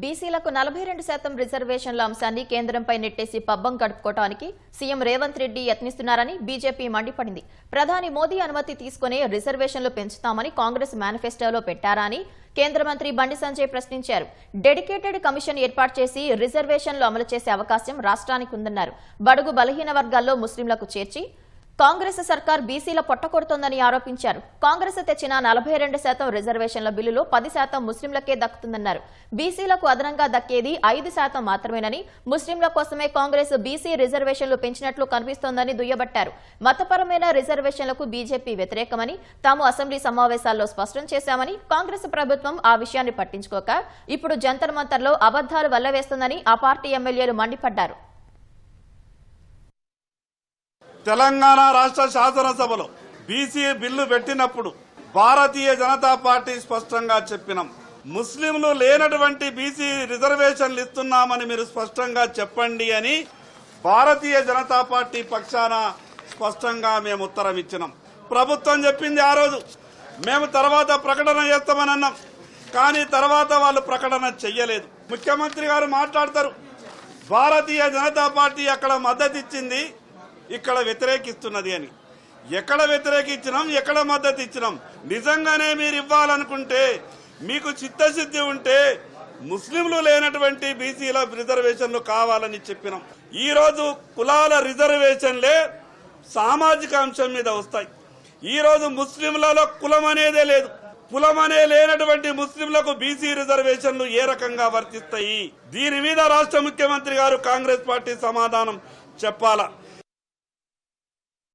బీసీలకు నలభై రెండు శాతం రిజర్వేషన్ల అంశాన్ని కేంద్రంపై నెట్టేసి పబ్బం గడుపుకోవటానికి సీఎం రేవంత్ రెడ్డి యత్నిస్తున్నారని బీజేపీ మండిపడింది. ప్రధాని మోదీ అనుమతి తీసుకునే రిజర్వేషన్లు పెంచుతామని కాంగ్రెస్ మేనిఫెస్టోలో పెట్టారని కేంద్ర మంత్రి బండి సంజయ్ ప్రశ్నించారు. డెడికేటెడ్ కమిషన్ ఏర్పాటు చేసి రిజర్వేషన్లు అమలు చేసే అవకాశం రాష్ట్రానికి ఉందన్నారు. బడుగు బలహీన వర్గాల్లో ముస్లింలకు చేర్చి కాంగ్రెస్ సర్కార్ బీసీల పొట్టకొడుతోందని ఆరోపించారు. కాంగ్రెస్ తెచ్చిన నలభై రెండు శాతం రిజర్వేషన్ల బిల్లులో పది శాతం ముస్లింలకే దక్కుతుందన్నారు. బీసీలకు అదనంగా దక్కేది ఐదు శాతం మాత్రమేనని ముస్లింల కోసమే కాంగ్రెస్ బీసీ రిజర్వేషన్లు పెంచినట్లు కనిపిస్తోందని దుయ్యబట్టారు. మతపరమైన రిజర్వేషన్లకు బీజేపీ వ్యతిరేకమని తాము అసెంబ్లీ సమావేశాల్లో స్పష్టం చేశామని కాంగ్రెస్ ప్రభుత్వం ఆ విషయాన్ని పట్టించుకోక ఇప్పుడు జంతర్ మంతర్లో అబద్దాలు వల్లవేస్తుందని ఆ పార్టీ ఎమ్మెల్యేలు మండిపడ్డారు. తెలంగాణ రాష్ట్ర శాసనసభలో బీసీ బిల్లు పెట్టినప్పుడు భారతీయ జనతా పార్టీ స్పష్టంగా చెప్పినాం. ముస్లింలు లేనటువంటి బీసీ రిజర్వేషన్లు ఇస్తున్నామని మీరు స్పష్టంగా చెప్పండి అని భారతీయ జనతా పార్టీ పక్షాన స్పష్టంగా మేము ఉత్తరం ఇచ్చినాం. ప్రభుత్వం చెప్పింది ఆ రోజు. మేము తర్వాత ప్రకటన చేస్తామని అన్నాం. కానీ తర్వాత వాళ్ళు ప్రకటన చెయ్యలేదు. ముఖ్యమంత్రి గారు మాట్లాడతారు. భారతీయ జనతా పార్టీ అక్కడ మద్దతు ఇచ్చింది ఇక్కడ వ్యతిరేకిస్తున్నది అని. ఎక్కడ వ్యతిరేకించినాం ఎక్కడ మద్దతు ఇచ్చినాం నిజంగానే మీరు ఇవ్వాలనుకుంటే మీకు చిత్తశుద్ధి ఉంటే ముస్లింలు లేనటువంటి బీసీల రిజర్వేషన్లు కావాలని చెప్పినాం. ఈ రోజు కులాల రిజర్వేషన్లే సామాజిక అంశం మీద వస్తాయి. ఈ రోజు ముస్లింలలో కులం అనేదే లేదు. కులం అనే లేనటువంటి ముస్లింలకు బీసీ రిజర్వేషన్లు ఏ రకంగా వర్తిస్తాయి? దీని మీద రాష్ట్ర ముఖ్యమంత్రి గారు కాంగ్రెస్ పార్టీ సమాధానం చెప్పాలా?